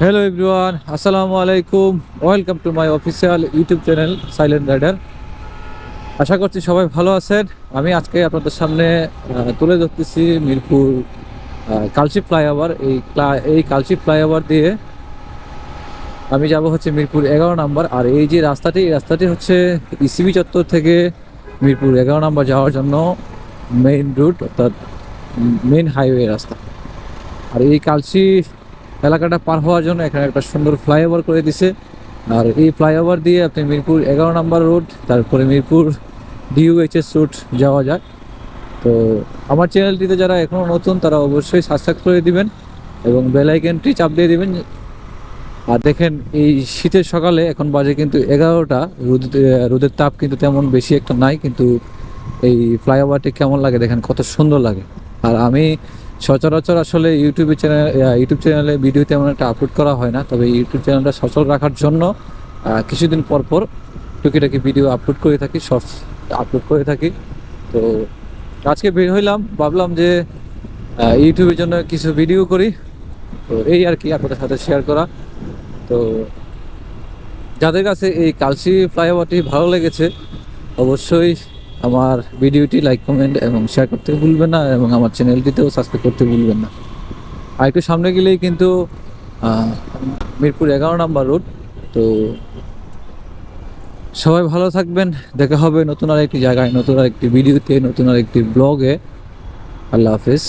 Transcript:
Hello everyone আসসালামু আলাইকুম welcome to my official YouTube channel silent rider আশা করছি সবাই ভালো আছেন। আমি আজকে আপনাদের সামনে তুলে ধরতেছি মিরপুর কালচি ফ্লাইওভার এই এই কালচি ফ্লাইওভার দিয়ে আমি যাব হচ্ছে মিরপুর এগারো নাম্বার। আর এই যে রাস্তাটি, এই রাস্তাটি হচ্ছে ইসিবি চত্বর থেকে মিরপুর এগারো নাম্বার যাওয়ার জন্য মেইন রুট অর্থাৎ মেইন হাইওয়ে রাস্তা। আর এই কালচি এলাকাটা পার হওয়ার জন্য এখানে একটা সুন্দর ফ্লাইওভার করে দিছে। আর এই ফ্লাইওভার দিয়ে আপনি মিরপুর এগারো নম্বর রোড, তারপরে মিরপুর ডিইউএইচএস রুট যাওয়া যায়। তো আমার চ্যানেলটিতে যারা এখনও নতুন, তারা অবশ্যই সাবস্ক্রাইব করে দিবেন এবং বেল আইকনটি চাপ দিয়ে দিবেন। আর দেখেন, এই শীতের সকালে এখন বাজে কিন্তু এগারোটা। রোদ রোদের তাপ কিন্তু তেমন বেশি একটা নাই, কিন্তু এই ফ্লাইওভারটি কেমন লাগে দেখেন, কত সুন্দর লাগে। আর আমি সচরাচর আসলে ইউটিউবে চ্যানেল ইউটিউব চ্যানেলে ভিডিও তেমন একটা আপলোড করা হয় না, তবে ইউটিউব চ্যানেলটা সচল রাখার জন্য কিছুদিন পর পর টুকিটাকি ভিডিও আপলোড করে থাকি শর্টস আপলোড করে থাকি। তো আজকে বের হইলাম, ভাবলাম যে ইউটিউবের জন্য কিছু ভিডিও করি। তো এই আর কি, আপনাদের সাথে শেয়ার করা। তো যাদের কাছে এই কালসি ফ্লাইওভারটি ভালো লেগেছে, অবশ্যই আমার ভিডিওটি লাইক কমেন্ট এবং শেয়ার করতে ভুলবেন না এবং আমার চ্যানেলটিতেও সাবস্ক্রাইব করতে ভুলবেন না। আর একটু সামনে গেলেই কিন্তু মিরপুর এগারো নাম্বার রোড তো সবাই ভালো থাকবেন, দেখা হবে নতুন আর একটি জায়গায়, নতুন আর একটি ভিডিওতে, নতুন আর একটি ব্লগে আল্লাহ হাফিজ।